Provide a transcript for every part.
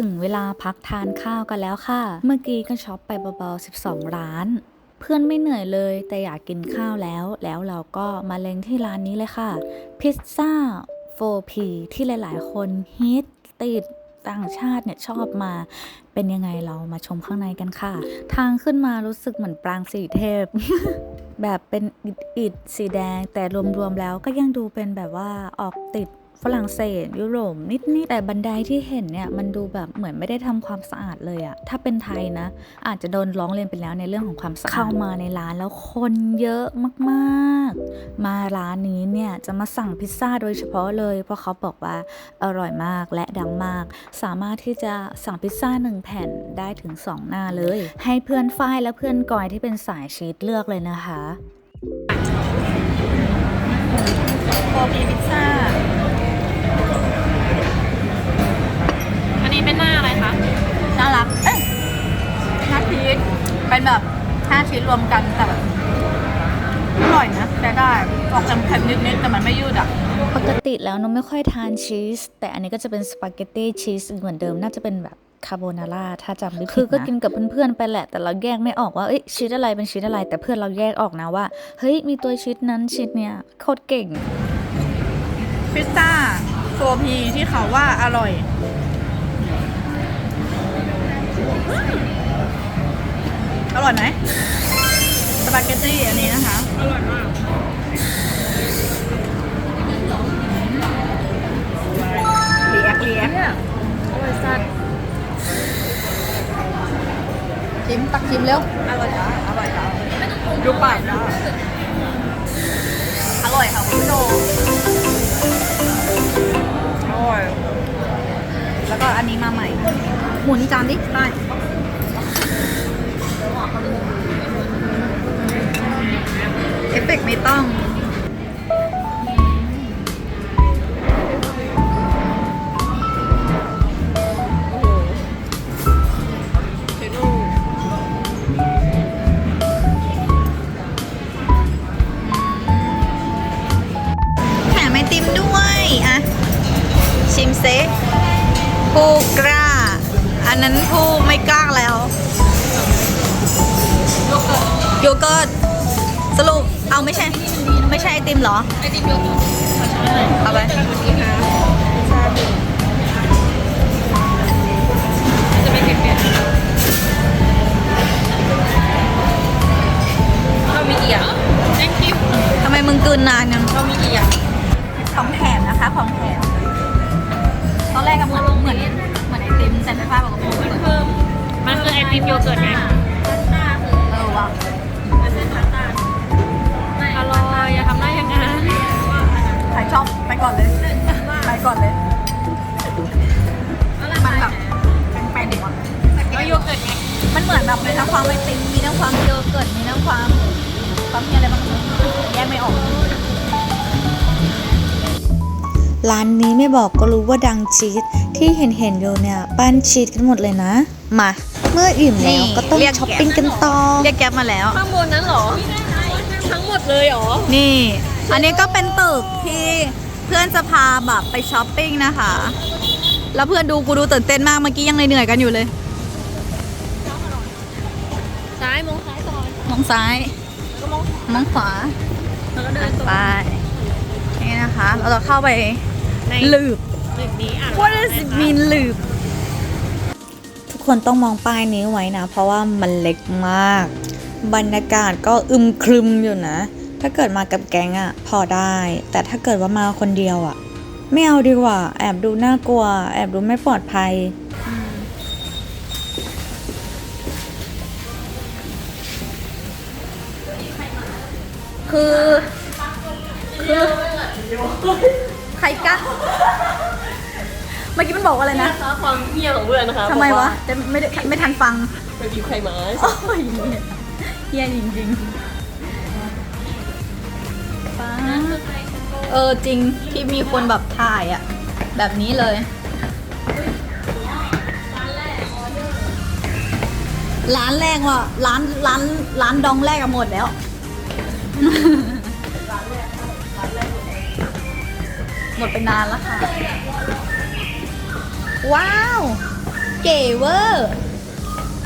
ถึงเวลาพักทานข้าวกันแล้วค่ะ เมื่อกี้ก็ช็อปไปเบาๆ 12 ร้าน เพื่อนไม่เหนื่อยเลย แต่อยากกินข้าวแล้ว แล้วเราก็มาเล็งที่ร้านนี้เลยค่ะ พิซซ่า 4P ที่หลายๆ คนฮิตติดต่างชาติเนี่ยชอบมาเป็นยังไงเรามาชมข้างในกันค่ะ ทางขึ้นมารู้สึกเหมือนปรางสีเทพ แบบเป็นอิดสีแดง แต่รวมๆแล้วก็ยังดูเป็นแบบว่าออกติด ฝรั่งเศสยุโรปนิดๆแต่บันไดที่เห็นเนี่ยมันดูแบบเหมือนไม่ได้ทำความสะอาดเลยอะถ้าเป็นไทยนะ อาจจะโดนร้องเรียนไปแล้วในเรื่องของความสะอาดเข้ามาในร้านแล้วคนเยอะมากๆ มาร้านนี้เนี่ยจะมาสั่งพิซซ่าโดยเฉพาะเลย เพราะเขาบอกว่าอร่อยมากและดังมาก สามารถที่จะสั่งพิซซ่าหนึ่งแผ่นได้ถึง 2 หน้าเลย ให้เพื่อนฝ้ายและเพื่อนกอยที่เป็นสายชีสเลือกเลยนะคะโคพีพิซซ่า เป็นแบบห้าชีสรวมกันแต่แบบอร่อยนะใช้ได้ออกเค็มๆนิดๆแต่มันไม่ยืดอะปกติแล้วน้องไม่ค่อยทานชีส แต่อันนี้ก็จะเป็นสปาเกตตี้ชีสเหมือนเดิมน่าจะเป็นแบบคาโบนาร่าถ้าจำไม่ผิดนะคือก็กินกับเพื่อนๆไปแหละ แต่เราแยกไม่ออกว่าเอ้ยชีสอะไรเป็นชีสอะไร แต่เพื่อนเราแยกออกนะว่า เฮ้ย มีตัวชีสนั้นชีสเนี้ยโคตรเก่ง พิซซ่าโฟพีที่เขาว่าอร่อย อร่อยไหมสปาเกตตี้อันนี้นะคะ อร่อยมากเรียกเรียกอร่อยสัตว์ชิมตักชิมเร็ว อร่อยจ้าอร่อยจ้าดูปากจ้าอร่อยค่ะคุณผู้ชมอร่อย แล้วก็อันนี้มาใหม่ หมุนจานดิได้ เอฟเฟกไม่ต้องเทนูแถมไอติมด้วย อะ ชิมเซผู้กล้า อันนั้นผู้ไม่กล้าแล้ว โยเกิร์ตสรุปเอาไม่ใช่ ไม่ใช่ไอติมเหรอ ไอติมโยเกิร์ตเอาไปจะไม่เผ็ดเผ็ดเรามีกี่อย่าง thank you ทำไมมึงกลืนนานยังเรามีกี่อย่างของแถมนะคะของแถมตอนแรกก็เหมือนเหมือนเหมือนไอติมแต่ไม่ป้าบอกว่ามันเพิ่มมันคือไอติมโยเกิร์ตไง เออว่ะอร่อยอย่าทำได้าอย่างนั้นใครชอบไปก่อนเลย ไปก่อนเลย มันแบบแป้งๆว่ะแล้วโยเกิร์ตไงมันเหมือนแบบมีทั้งความไอติมมีทั้งความโยเกิร์ตมีทั้งความความมีอะไรบางอย่างแยกไม่ออก ร้านนี้ไม่บอกก็รู้ว่าดังชีสที่เห็นเห็นอยู่เนี่ย ปั้นชีสกันหมดเลยนะ มา เมื่ออิ่มแล้วนี่ก็ต้องเรียกช้อปปิ้งกันต่อเรียกแก๊ปมาแล้ว ข้างบนนั้นเหรอ ทั้งหมดเลยเหรอ นี่ อันนี้ก็เป็นตึกที่เพื่อนจะพาแบบไปช้อปปิ้งนะคะ แล้วเพื่อนดูกูดูตื่นเต้นมากเมื่อกี้ยังเหนื่อยๆกันอยู่เลย ซ้ายมองซ้ายก่อนมองซ้ายแล้วก็มองมองขวา แล้วก็เดินตรงไป นี่นะคะ เราจะเข้าไปในลืบตึกนี้อ่าน What does it mean ลืบทุก คนต้องมองป้ายนี้ไว้นะ เพราะว่ามันเล็กมาก บรรยากาศก็อึมครึมอยู่นะ ถ้าเกิดมากับแก๊งอะพอได้ แต่ถ้าเกิดว่ามาคนเดียวอะไม่เอาดีกว่า แอบดูน่ากลัว แอบดูไม่ปลอดภัยคือ คือ ใครกะเมื่อกี้มันบอกว่าอะไรนะนะคะความเฮี้ยของเพื่อนนะคะทำไมบอกวะจะไม่ได้ไม่ทันฟัง ไปกินไข่หมาโอ้ยเฮียจริงๆป้าเออจริงที่มีคนแบบถ่ายอะแบบนี้เลย ร้านแรกว่ะร้านร้านร้านดองแรกอะหมดแล้วหมดไปนานแล้วค่ะ ว้าว เก๋เวอร์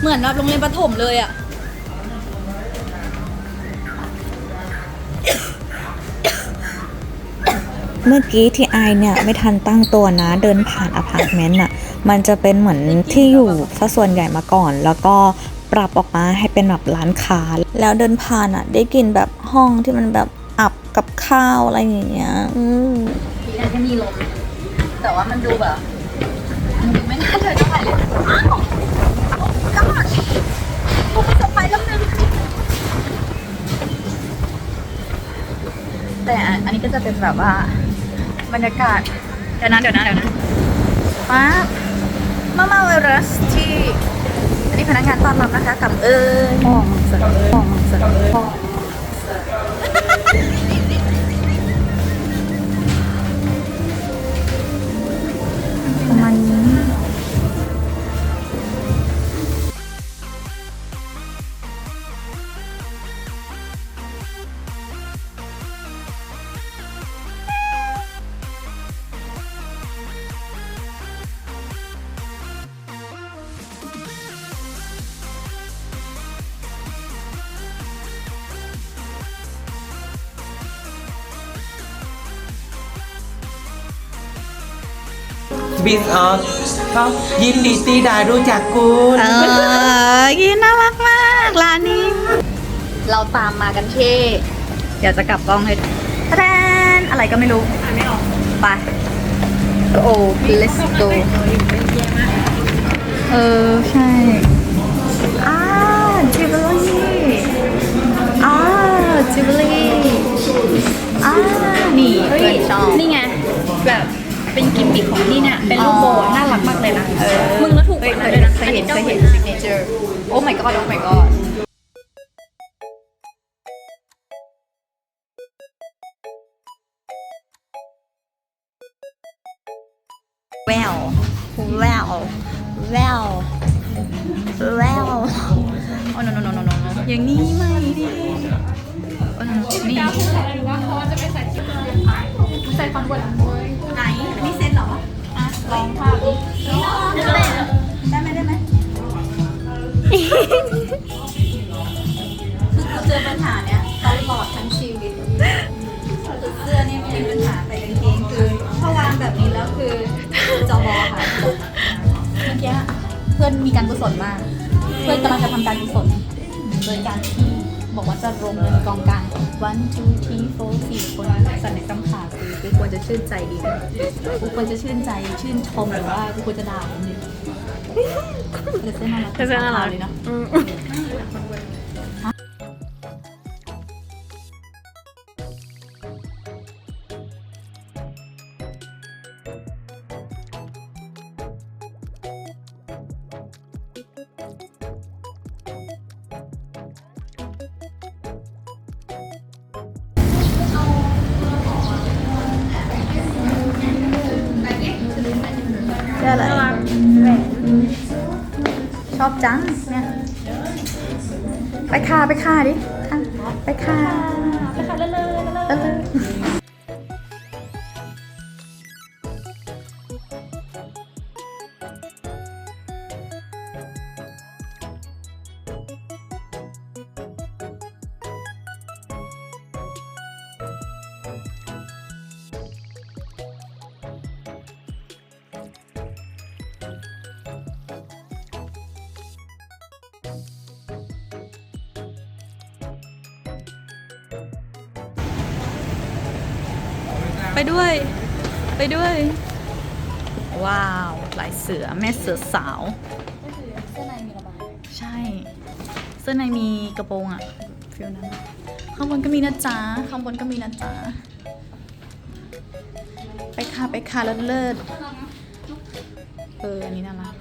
เหมือนแบบโรงเรียนประถมเลยอะเมื่อกี้ที่ไอเนี่ยไม่ทันตั้งตัวนะเดินผ่านอพาร์ตเมนต์อะมันจะเป็นเหมือนที่อยู่ซะส่วนใหญ่มาก่อน แล้วก็ปรับออกมาให้เป็นแบบร้านค้า แล้วเดินผ่านอะ ได้กลินแบบห้องที่มันแบบอับกับข้าวอะไรอย่างเงี้ย อืมทีแรกก็มีลมแต่ว่ามันดูแบบมันดู ไม่น่าเดินเท่าไหร่เลยอ้าวก็กูไปสะพายแล้วนึงแต่อันนี้ก็จะเป็นแบบว่าบรรยากาศเดี๋ยวนะเดี๋ยวนะเดี๋ยวนะป้ามามาไวรัสที่อันนี้พนักงานต้อนรับนะคะ กับเอ้ยมองสักมองสักมอง บิสออฟก็ยินดีตีดารู้จักคุณเออยินน่ารักมากร้านนี้ เราตามมากันที่เดี๋ยวจะกลับกล้องให้แทนอะไรก็ไม่รู้ไม่ออกไป go let's go เออ ใช่อ่าจิบลี่อ่าจิบลี่อ่านี่เพื่อนชอบนี่ไงแบบ เป็นกิมมิคของที่เนี่ยเป็นรูปโบอะน่ารักมากเลยนะเออมึงแล้วถูกกว่านั้นด้วยนะเคยเห็นอัเคยเห็นจ้า signature โอ้ my god โอ้ my god แววแววแววแววโอ้ no no no no no no อย่างนี้ไม่ดีโอ้ no no นี่ใส่ฟันบนไหนอัน คือกูเจอปัญหาเนี้ยตลอดทั้งชีวิตเสื้อเนี่ยไม่มีปัญหาแต่กางเกงคือถ้าวางแบบนี้แล้วคือจอบอค่ะเมื่อกี้เพื่อนมีการกุศลมาก เพื่อนกำลังจะทำการกุศลโดยการที่บอกว่าจะรวมเงินกองกลาง one two three four สี่คนสันในกำขาคือกูควรจะชื่นใจดีนะกูควรจะชื่นใจชื่นชมหรือว่ากูควรจะด่ามันดี แต่เสื้อน่ารักแต่เสื้อน่ารัก เลยเนาะอืมเสื้ออะไรช อบจังเนี่ยไปค่าไปค่าดิ ไปค่าไปค่า ไปด้วย ไปด้วย ว้าวลายเสือแม่เสือสาวเสื้อในมีระบายใช่ เสื้อในมีกระโปรงอะฟิลนั้นข้างบนก็มีนะจ๊ะข้างบนก็มีนะจ๊ะไปค่ะไปค่ะเลิศเลิศเอออันนี้น่ารัก